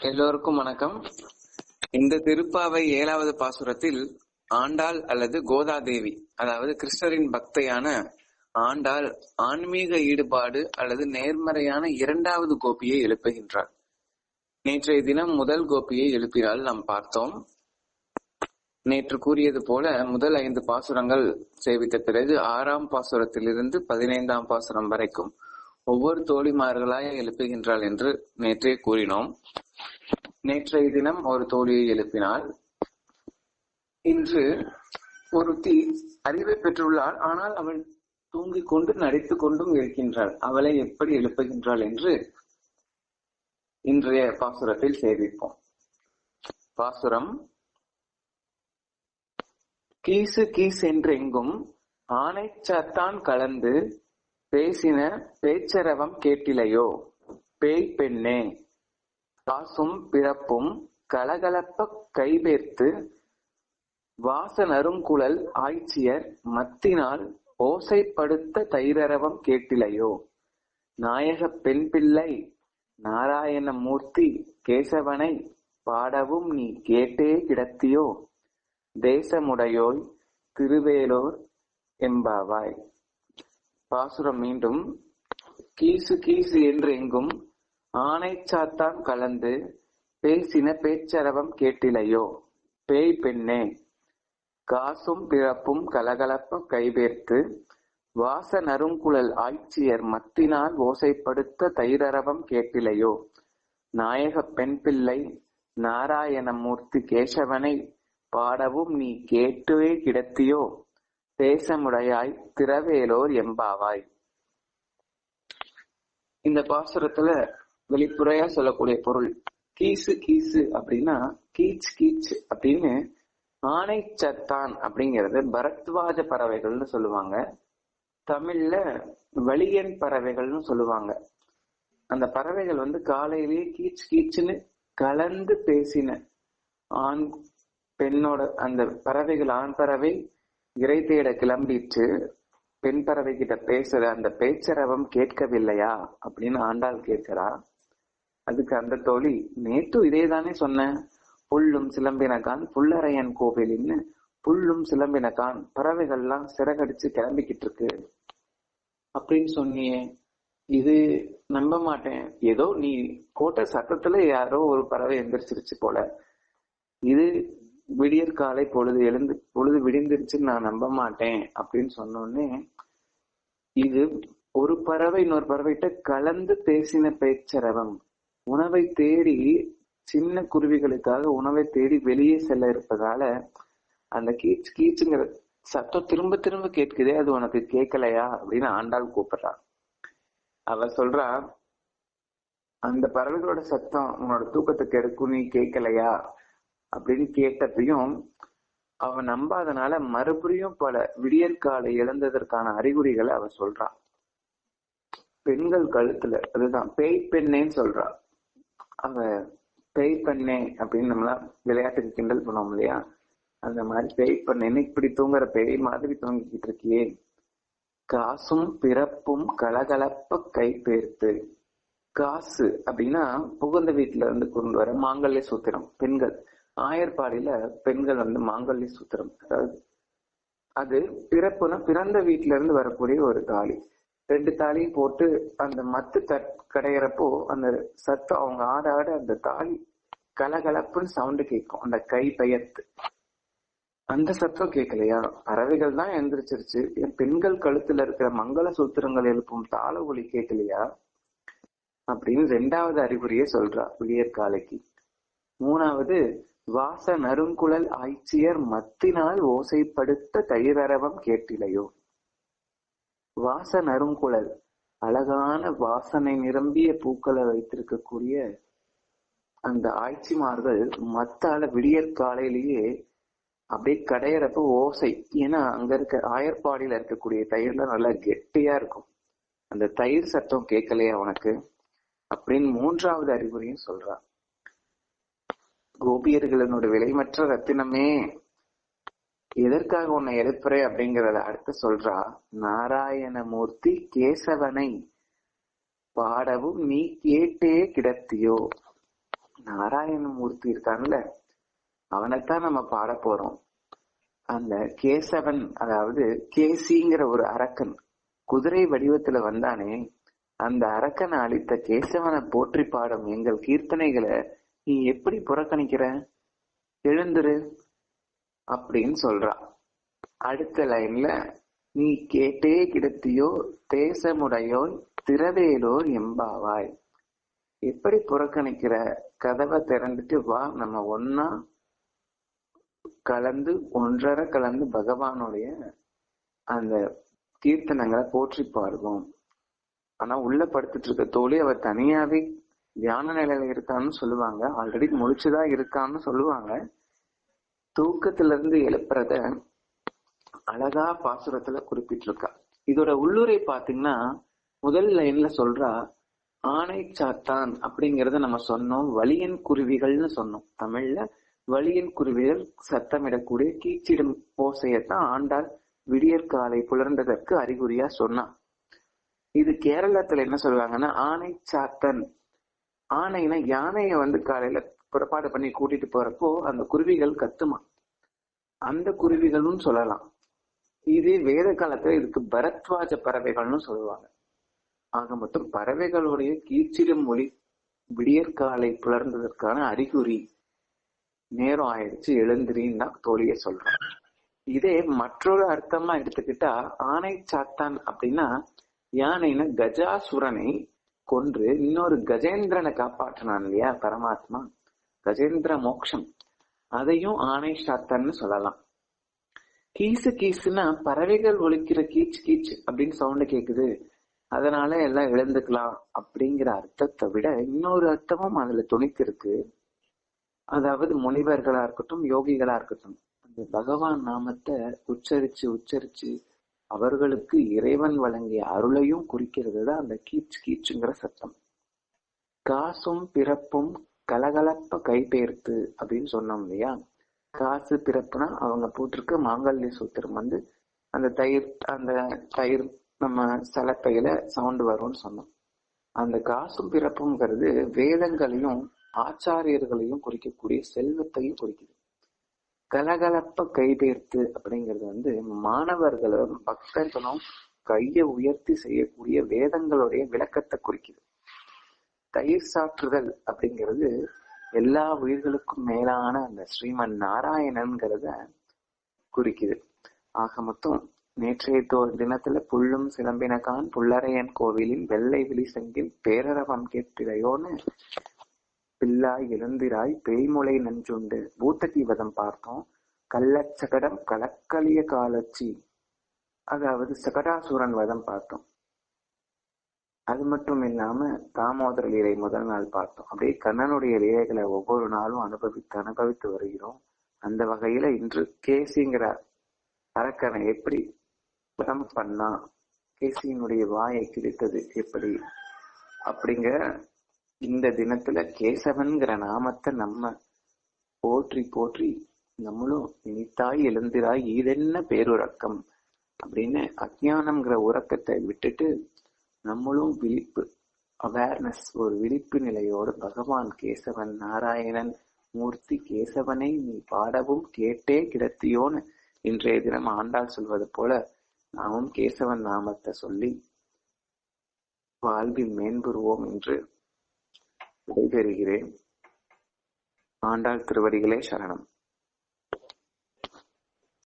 எல்லோருக்கும் வணக்கம். இந்த திருப்பாவை ஏழாவது பாசுரத்தில் ஆண்டாள் அல்லது கோதாதேவி அதாவது கிருஷ்ணரின் பக்தையான ஆண்டாள் ஆன்மீக ஈடுபாடு அல்லது நேர்மறையான இரண்டாவது கோபியை எழுப்புகின்றார் நேற்றைய தினம் முதல் கோபியை எழுப்பினால் நாம் பார்த்தோம். நேற்று கூறியது போல முதல் ஐந்து பாசுரங்கள் சேவித்த பிறகு ஆறாம் பாசுரத்திலிருந்து பதினைந்தாம் பாசுரம் வரைக்கும் ஒவ்வொரு தோழிமார்களாய் எழுப்புகின்றாள் என்று நேற்றே கூறினோம். நேற்றைய தினம் ஒரு தோழியை எழுப்பினாள். இன்று ஒருத்தி அறிவை பெற்றுள்ளாள். ஆனால் அவள் தூங்கிக் கொண்டு நடித்துக் கொண்டும் இருக்கின்றாள். அவளை எப்படி எழுப்புகின்றாள் என்று இன்றைய பாசுரத்தில் சேவிப்போம். பாசுரம் கீசு கீஸ் என்றெங்கும் ஆனைச்சாத்தான் கலந்து பேசின பேச்சரவம் கேட்டிலையோ? பேய் பெண்ணே காசும் பிறப்பும் கலகலப்ப கைபேர்த்து வாசனருங்குழல் ஆய்ச்சியர் மத்தினால் ஓசைப்படுத்த தைரரவம் கேட்டிலையோ? நாயக பெண் பிள்ளை நாராயணமூர்த்தி கேசவனை பாடவும் நீ கேட்டே கிடத்தியோ? தேசமுடையோய் திருவேலோர் எம்பாவாய் பாசுரம் மீண்டும் கீசு கீசு என்று எங்கும் ஆனை சாத்தான் கலந்து பேசின பேச்சரவம் கேட்டிலையோ? பேய் பெண்ணே காசும் பிறப்பும் கலகலப்ப கைவேர்த்து வாச நறுங்குழல் ஆய்ச்சியர் மத்தினால் ஓசைப்படுத்த தைரரவம் கேட்டிலையோ? நாயக பெண் பிள்ளை நாராயணமூர்த்தி கேசவனை பாடவும் நீ கேட்டுவே கிடத்தியோ? தேசமுடையாய் திரவேலோர் எம்பாவாய். இந்த பாசுரத்துல வெளிப்புறையா சொல்லக்கூடிய பொருள். கீசு கீசு அப்படின்னா கீச் கீச் அப்படின்னு ஆனை சத்தான் அப்படிங்கிறது பரத்வாஜ பறவைகள்னு சொல்லுவாங்க. தமிழ்ல வலியன் பறவைகள்னு சொல்லுவாங்க. அந்த பறவைகள் வந்து காலையிலேயே கீச் கீச்சுன்னு கலந்து பேசின ஆண் பெண்ணோட அந்த பறவைகள் ஆண் பறவை இறை தேட கிளம்பிட்டு பெண் பறவை கிட்ட பேசுற அந்த பேச்சரவம் கேட்கவில்லையா அப்படின்னு ஆண்டாள் கேட்கிறா. அதுக்கு அந்த தோழி நேத்து இதே தானே சொன்னேன் புல்லும் சிலம்பினகான் புல்லரையன் கோவிலின்னு புல்லும் சிலம்பினகான் பறவைகள்லாம் சிறகடிச்சு கிளம்பிக்கிட்டு இருக்கு அப்படின்னு சொன்னியே இது நம்ப மாட்டேன். ஏதோ நீ கோட்டை சத்தத்துல யாரோ ஒரு பறவை எந்திரிச்சிருச்சு போல. இது விடியற் காலை பொழுது எழுந்து பொழுது விடிந்துருச்சுன்னு நான் நம்ப மாட்டேன். அப்படின்னு சொன்னோடனே இது ஒரு பறவை இன்னொரு பறவைகிட்ட கலந்து பேசின பேச்சரவம். உணவை தேடி சின்ன குருவிகளுக்காக உணவை தேடி வெளியே செல்ல இருப்பதால அந்த கீச் கீச்சுங்கிற சத்தம் திரும்ப திரும்ப கேட்குதே அது உனக்கு கேட்கலையா அப்படின்னு ஆண்டாள் கூப்பிடுறான் அவ சொல்றா அந்த பறவைகளோட சத்தம் உன்னோட தூக்கத்தை கெடுக்கும் நீ கேட்கலையா அப்படின்னு கேட்டப்பையும் அவ நம்பாதனால மறுபடியும் பல விடியற் காலை இழந்ததற்கான அறிகுறிகளை அவ சொல்றான் பெண்கள் கழுத்துல அதுதான் பேய் பெண்ணேன்னு சொல்றா. அவ பேய் பண்ணேன் அப்படின்னு நம்மளா விளையாட்டுக்கு கிண்டல் பண்ணுவோம் இல்லையா? அந்த மாதிரி பேய் பண்ணேன்னு இப்படி தூங்குற பேய் மாதிரி தூங்கிக்கிட்டு இருக்கியே? காசும் பிறப்பும் கலகலப்ப கை பேர்த்து காசு அப்படின்னா புகுந்த வீட்டுல இருந்து கொண்டு வர மாங்கல்ய சூத்திரம் பெண்கள். ஆயர்பாடியில பெண்கள் வந்து மாங்கல்ய சூத்திரம். அதாவது அது பிறப்புனா பிறந்த வீட்டுல இருந்து வரக்கூடிய ஒரு தாலி. ரெண்டு தாலியும் போட்டு அந்த மத்து தட் கடையிறப்போ அந்த சத்தம் அவங்க ஆட ஆட அந்த தாலி கலகலப்புன்னு சவுண்டு கேட்கும் அந்த கை பெயர்த்து அந்த சத்தம் கேட்கலையா பறவைகள் தான் எந்திரிச்சிருச்சு. என் பெண்கள் கழுத்துல இருக்கிற மங்கள சூத்திரங்கள் எழுப்பும் தாள ஒளி கேட்கலையா அப்படின்னு ரெண்டாவது அறிகுறியை சொல்றா விடியற்காலைக்கு மூணாவது வாச நறுங்குழல் ஆய்ச்சியர் மத்தினால் ஓசைப்படுத்த தயிரரவம் கேட்டிலையோ? வாச நறுங்குழல் அழகான வாசனை நிரம்பிய பூக்களை வைத்திருக்கக்கூடிய அந்த ஆய்ச்சிமார்கள் மத்தால விடியற் காலையிலேயே அப்படியே கடையிறப்ப ஓசை. ஏன்னா அங்க இருக்க ஆயர்பாடியில இருக்கக்கூடிய தயிர்லாம் நல்லா கெட்டியா இருக்கும். அந்த தயிர் சத்தம் கேட்கலையா உனக்கு? அப்படின்னு மூன்றாவது அறிகுறியும் சொல்றான். கோபியர்களனோட விலைமற்ற ரத்தினமே. எதற்காக உன்னை எழுப்புறே அப்படிங்கறத அடுத்து சொல்றா நாராயணமூர்த்தி கேசவனை பாடவும் நீ கேட்டே கிடத்தியோ? நாராயணமூர்த்தி இருக்கான்ல அவனைத்தான் நம்ம பாட போறோம். அந்த கேசவன் அதாவது கேசிங்கிற ஒரு அரக்கன் குதிரை வடிவத்துல வந்தானே அந்த அரக்கனை அளித்த கேசவனை போற்றி பாடும் எங்கள் கீர்த்தனைகளை நீ எப்படி புறக்கணிக்கிற? எழுந்துரு. அப்படின்னு சொல்றா. அடுத்த லைன்ல நீ கேட்டே கிடத்தியோ தேசமுடையோன் திரவேலோர் எம்பாவாய் எப்படி புறக்கணிக்கிற கதவை திறந்துட்டு வா நம்ம ஒன்னா கலந்து ஒன்றரை கலந்து பகவானுடைய அந்த கீர்த்தனங்களை போற்றி பாடுவோம். ஆனா உள்ள படுத்துட்டு இருக்க தோழி அவர் தனியாவே தியான நிலையில இருக்கான்னு சொல்லுவாங்க. ஆல்ரெடி முடிச்சுதான் இருக்கான்னு சொல்லுவாங்க. தூக்கத்துல இருந்து எழுப்புறத அழகா பாசுரத்துல குறிப்பிட்டிருக்கா. இதோட உள்ளூரை பாத்தீங்கன்னா முதல் லைன்ல சொல்றா ஆணை சாத்தான் அப்படிங்கறத நம்ம சொன்னோம். வலியன் குருவிகள்னு சொன்னோம். தமிழ்ல வலியன் குருவிகள் சத்தமிடக்கூடிய கீச்சிடும் ஓசையத்தான் ஆண்டாள் விடியற் காலை புலர்ந்ததற்கு அறிகுறியா சொன்னான் இது கேரளத்துல என்ன சொல்லுவாங்கன்னா ஆணை சாத்தன். ஆணைனா யானையை வந்து காலையில புறப்பாடு பண்ணி கூட்டிட்டு போறப்போ அந்த குருவிகள் கத்துமா? அந்த குருவிகளும் சொல்லலாம். இது வேத காலத்துல இதுக்கு பரத்வாஜ பறவைகள்னு சொல்லுவாங்க. ஆக மொத்தம் பறவைகளுடைய கீச்சிடும் மொழி விடியற்காலை புலர்ந்ததற்கான அறிகுறி நேரம் ஆயிடுச்சு எழுந்திரின்னு தான் தோழிய சொல்றோம் இதே மற்றொரு அர்த்தமா எடுத்துக்கிட்டா ஆனை சாத்தான் அப்படின்னா யானைன கஜாசுரனை கொன்று இன்னொரு கஜேந்திரனை காப்பாற்றினான் இல்லையா பரமாத்மா? கஜேந்திர மோக்ஷம். அதையும் ஆணை சாத்தான்னு சொல்லலாம். கீசு கீசுனா பறவைகள் ஒழிக்கிற கீச் கீச் அப்படின்னு சவுண்ட் கேக்குது. அதனால எல்லாம் எழுந்துக்கலாம் அப்படிங்கிற அர்த்தத்தை விட இன்னொரு அர்த்தமும் அதுல துணிக்கு இருக்கு அதாவது முனிவர்களா இருக்கட்டும் யோகிகளா இருக்கட்டும் அந்த பகவான் நாமத்தை உச்சரிச்சு உச்சரிச்சு அவர்களுக்கு இறைவன் வழங்கிய அருளையும் குறிக்கிறது தான் அந்த கீச் கீச்சுங்கிற சத்தம். காசும் பிறப்பும் கலகலப்ப கைபெயர்த்து அப்படின்னு சொன்னோம் இல்லையா? காசு பிறப்புனா அவங்க போட்டிருக்க மாங்கல்ய சூத்திரம் வந்து அந்த தயிர் அந்த தயிர் நம்ம சலப்பையில சவுண்டு வரும்னு சொன்னோம். அந்த காசும் பிறப்புங்கிறது வேதங்களையும் ஆச்சாரியர்களையும் குறிக்கக்கூடிய செல்வத்தையும் குறிக்குது. கலகலப்ப கைபெயர்த்து அப்படிங்கிறது வந்து மாணவர்களும் பக்தர்களும் கையை உயர்த்தி செய்யக்கூடிய வேதங்களுடைய விளக்கத்தை குறிக்குது. தயிர் சாற்றுதல் அப்படிங்கிறது எல்லா உயிர்களுக்கும் மேலான அந்த ஸ்ரீமன் நாராயணன்கிறத குறிக்குது. ஆக மொத்தம் நேற்றைய தோ தினத்துல புல்லும் சிலம்பினகான் புல்லரையன் கோவிலின் வெள்ளை விழி செங்கில் பேரரவம் கேட்டிடையோன்னு பில்லாய் எழுந்திராய் பேய்முளை நஞ்சுண்டு பூத்த தீபதம் பார்த்தோம். கள்ளச்சகடம் கலக்கலிய காலச்சி அதாவது சகடாசுரன் வதம் பார்த்தோம். அது மட்டும் இல்லாம தாமோதர லீலை முதல் நாள் பார்த்தோம். அப்படியே கண்ணனுடைய லீலைகளை ஒவ்வொரு நாளும் அனுபவித்து அனுபவித்து வருகிறோம். அந்த வகையில இன்று கேசிங்கிற அரக்கனை எப்படி வதம் பண்ணா கேசியினுடைய வாயை கிழித்தது எப்படி? அப்படிங்கிற இந்த தினத்துல கேசவன்கிற நாமத்தை நம்ம போற்றி போற்றி நம்மளும் நினைத்தாய் எழுந்திராய் இதென்ன பேருறக்கம் அப்படின்னு அஜானம்ங்கிற உறக்கத்தை விட்டுட்டு நம்மளும் விழிப்பு அவேர்னஸ் ஒரு விழிப்பு நிலையோடு பகவான் கேசவன் நாராயணன் மூர்த்தி கேசவனை நீ பாடவும் கேட்டே கிடத்தியோன்னு இன்றைய தினம் ஆண்டாள் சொல்வது போல நாமும் கேசவன் நாமத்தை சொல்லி வாழ்வில் மேன்புறுவோம் என்று விடைபெறுகிறேன். ஆண்டாள் திருவடிகளே சரணம்.